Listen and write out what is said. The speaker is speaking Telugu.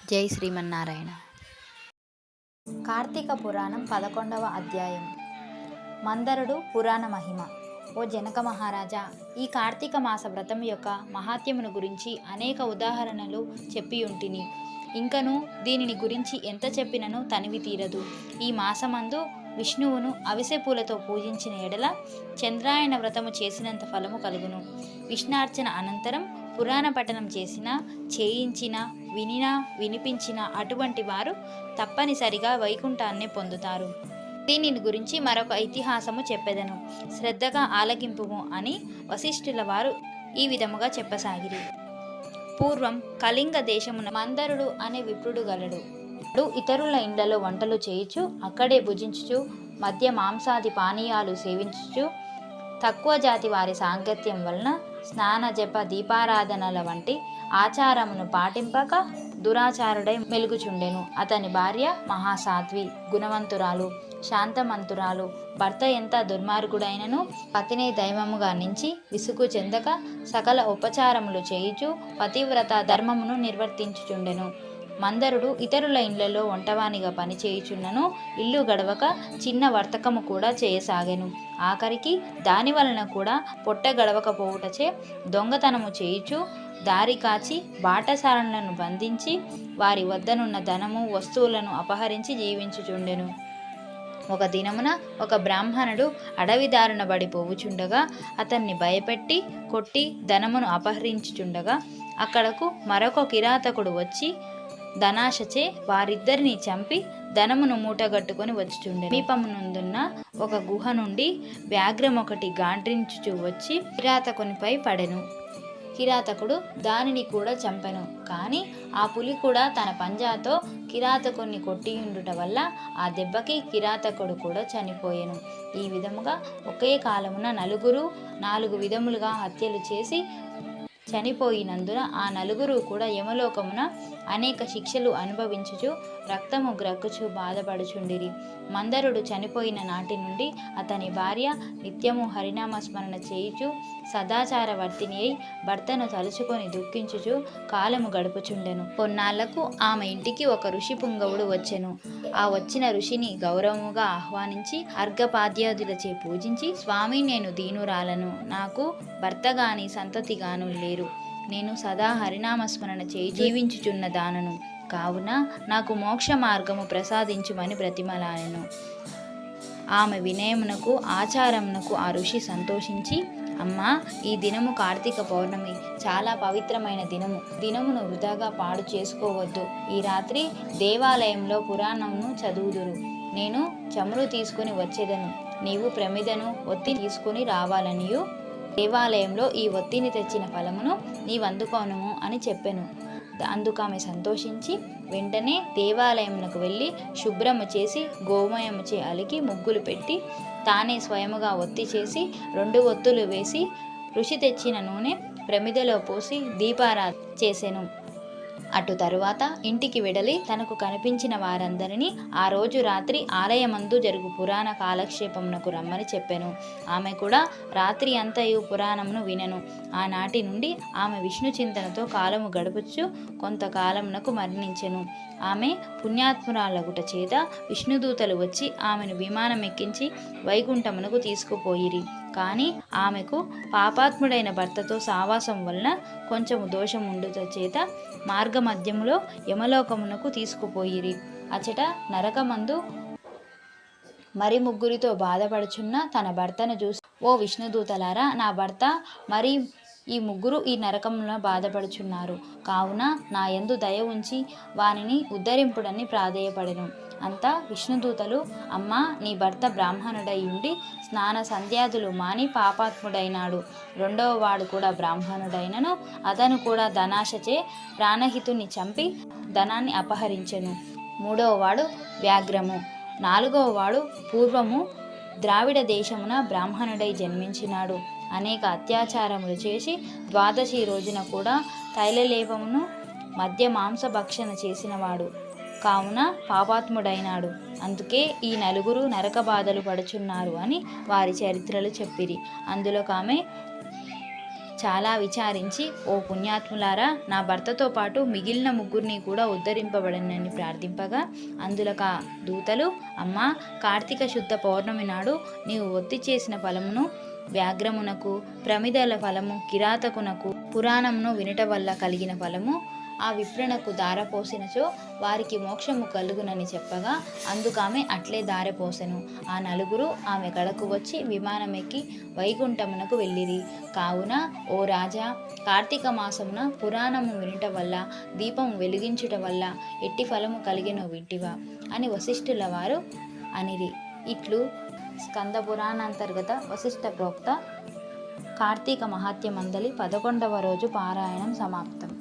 జై శ్రీమన్నారాయణ. కార్తీక పురాణం పదకొండవ అధ్యాయం. మందరుడు పురాణ మహిమ. ఓ జనక మహారాజా ఈ కార్తీక మాస వ్రతం యొక్క మహాత్యమును గురించి అనేక ఉదాహరణలు చెప్పి ఉంటిని ఇంకను దీనిని గురించి ఎంత చెప్పినను తనివి తీరదు. ఈ మాసమందు విష్ణువును అవిసె పూలతో పూజించిన ఎడల చంద్రాయణ వ్రతము చేసినంత ఫలము కలుగును. విష్ణార్చన అనంతరం పురాణ పఠనం చేసిన చేయించిన వినినా వినిపించిన అటువంటి వారు తప్పనిసరిగా వైకుంఠాన్ని పొందుతారు. దీనిని గురించి మరొక ఇతిహాసము చెప్పెదను. శ్రద్ధగా ఆలకింపుము అని వశిష్ఠుల వారు ఈ విధముగా చెప్పసాగిరి. పూర్వం కళింగ దేశమున మందరుడు అనే విప్రుడు గలడు. ఇతరుల ఇండ్లలో వంటలు చేయుచు అక్కడే భుజించుచు మధ్య మాంసాది పానీయాలు సేవించుచు తక్కువ జాతి వారి సాంగత్యం వలన స్నాన జప దీపారాధనల వంటి ఆచారమును పాటింపక దురాచారుడై మెలుగుచుండెను. అతని భార్య మహాసాధ్వి గుణవంతురాలు శాంతమంతురాలు భర్త ఎంత దుర్మార్గుడైనను పతిని దైవముగా నుంచి విసుగు చెందక సకల ఉపచారములు చేయుచు పతివ్రత ధర్మమును నిర్వర్తించుచుండెను. మందరుడు ఇతరుల ఇండ్లలో వంటవానిగా పనిచేయుచున్నను ఇల్లు గడవక చిన్న వర్తకము కూడా చేయసాగాను. ఆఖరికి దాని వలన కూడా పొట్ట గడవకపోవుటచే దొంగతనము చేయుచు దారి కాచి బాటసారులను బంధించి వారి వద్దనున్న ధనము వస్తువులను అపహరించి జీవించుచుండెను. ఒక దినమున ఒక బ్రాహ్మణుడు అడవి దారున బడి పోవుచుండగా అతన్ని భయపెట్టి కొట్టి ధనమును అపహరించుచుండగా అక్కడకు మరొక కిరాతకుడు వచ్చి ధనాశచే వారిద్దరిని చంపి ధనమును మూటగట్టుకొని వచ్చుచుండే సమీపమునందున్న ఒక గుహ నుండి వ్యాఘ్రం ఒకటి గాండ్రించుచు వచ్చి కిరాతకునిపై పడెను. కిరాతకుడు దానిని కూడా చంపెను. కానీ ఆ పులి కూడా తన పంజాతో కిరాతకుని కొట్టియుండుట వల్ల ఆ దెబ్బకి కిరాతకుడు కూడా చనిపోయెను. ఈ విధముగా ఒకే కాలమున నలుగురు నాలుగు విధములుగా హత్యలు చేసి చనిపోయినందున ఆ నలుగురు కూడా యమలోకమున అనేక శిక్షలు అనుభవించుచు రక్తము గ్రక్కుచు బాధపడుచుండిరి. మందరుడు చనిపోయిన నాటి నుండి అతని భార్య నిత్యము హరినామస్మరణ చేయుచు సదాచారవర్తిని అయి భర్తను తలుచుకొని దుఃఖించుచు కాలము గడుపుచుండెను. కొన్నాళ్ళకు ఆమె ఇంటికి ఒక ఋషి పుంగవుడు వచ్చెను. ఆ వచ్చిన ఋషిని గౌరవముగా ఆహ్వానించి అర్ఘపాద్యాదులచే పూజించి స్వామి నేను దీనురాలను. నాకు భర్త గాని సంతతి గాను లేరు. నేను సదా హరినామస్మరణ చేయి జీవించుచున్న దానను. కావున నాకు మోక్ష మార్గము ప్రసాదించుమని బ్రతిమలాయను ఆమె వినయమునకు ఆచారమునకు ఆ ఋషి సంతోషించి అమ్మా ఈ దినము కార్తీక పౌర్ణమి చాలా పవిత్రమైన దినము. దినమును వృధాగా పాడు చేసుకోవద్దు. ఈ రాత్రి దేవాలయంలో పురాణంను చదువుదురు. నేను చమురు తీసుకుని వచ్చేదను. నీవు ప్రమిదను ఒత్తి తీసుకుని రావాలనియు? దేవాలయంలో ఈ ఒత్తిని తెచ్చిన ఫలమును నీవందుకోను అని చెప్పెను. అందుకు ఆమె సంతోషించి వెంటనే దేవాలయమునకు వెళ్ళి శుభ్రము చేసి గోమయముచే అలికి ముగ్గులు పెట్టి తానే స్వయముగా ఒత్తి చేసి రెండు ఒత్తులు వేసి ఋషి తెచ్చిన నూనె ప్రమిదలో పోసి దీపారా చేసెను. అటు తరువాత ఇంటికి వెడలి తనకు కనిపించిన వారందరినీ ఆ రోజు రాత్రి ఆలయమందు జరుగు పురాణ కాలక్షేపమునకు రమ్మని చెప్పెను. ఆమె కూడా రాత్రి అంతయు పురాణమును వినెను. ఆనాటి నుండి ఆమె విష్ణు చింతనతో కాలము గడుపుచు కొంతకాలమునకు మరణించెను. ఆమె పుణ్యాత్మురాలగుట చేత విష్ణుదూతలు వచ్చి ఆమెను విమానం ఎక్కించి వైకుంఠమునకు తీసుకుపోయిరి. కానీ ఆమెకు పాపాత్ముడైన భర్తతో సావాసం వలన కొంచెము దోషం ఉండుట చేత మార్గమధ్యములో యమలోకమునకు తీసుకుపోయిరి. అచట నరకమందు మరి ముగ్గురితో బాధపడుచున్న తన భర్తను చూసి ఓ విష్ణుదూతలారా నా భర్త మరి ఈ ముగ్గురు ఈ నరకంలో బాధపడుచున్నారు. కావున నా యందు దయ ఉంచి వానిని ఉద్ధరింపుడని ప్రాధేయపడెను. అంతా విష్ణుదూతలు అమ్మా నీ భర్త బ్రాహ్మణుడై ఉండి స్నాన సంధ్యాదులు మాని పాపాత్ముడైనాడు. రెండవ వాడు కూడా బ్రాహ్మణుడైనను అతను కూడా ధనాశచే ప్రాణహితుని చంపి ధనాన్ని అపహరించెను. మూడవ వాడు వ్యాఘ్రము. నాలుగవ వాడు పూర్వము ద్రావిడ దేశమున బ్రాహ్మణుడై జన్మించినాడు. అనేక అత్యాచారములు చేసి ద్వాదశి రోజున కూడా తైలలేపమును మధ్య మాంసభక్షణ చేసినవాడు. కావున పాపాత్ముడైనాడు. అందుకే ఈ నలుగురు నరక బాధలు పడుచున్నారు అని వారి చరిత్రలు చెప్పిరి. అందులో ఆమె చాలా విచారించి ఓ పుణ్యాత్ములారా నా భర్తతో పాటు మిగిలిన ముగ్గురిని కూడా ఉద్ధరింపబడనని ప్రార్థింపగా అందులక దూతలు అమ్మా కార్తీక శుద్ధ పౌర్ణమి నాడు నీవు ఒత్తి చేసిన ఫలమును వ్యాఘ్రమునకు ప్రమిదల ఫలము కిరాతకునకు పురాణమును వినుట వల్ల కలిగిన ఫలము ఆ విప్రునకు దారపోసినచో వారికి మోక్షము కలుగునని చెప్పగా అందుకామె అట్లే దారపోసెను ఆ నలుగురు ఆమె కడకు వచ్చి విమానమెక్కి వైకుంఠమునకు వెళ్ళిరి. కావున ఓ రాజా కార్తీక మాసమున పురాణము వినుట వల్ల దీపం వెలిగించుట వల్ల ఎట్టి ఫలము కలిగిన వింటివా? అని వశిష్ఠుల వారు అనిరి. ఇట్లు స్కంద పురాణాంతర్గత వశిష్ఠ ప్రోక్త కార్తీక మహాత్యమందలి పదకొండవ రోజు పారాయణం సమాప్తం.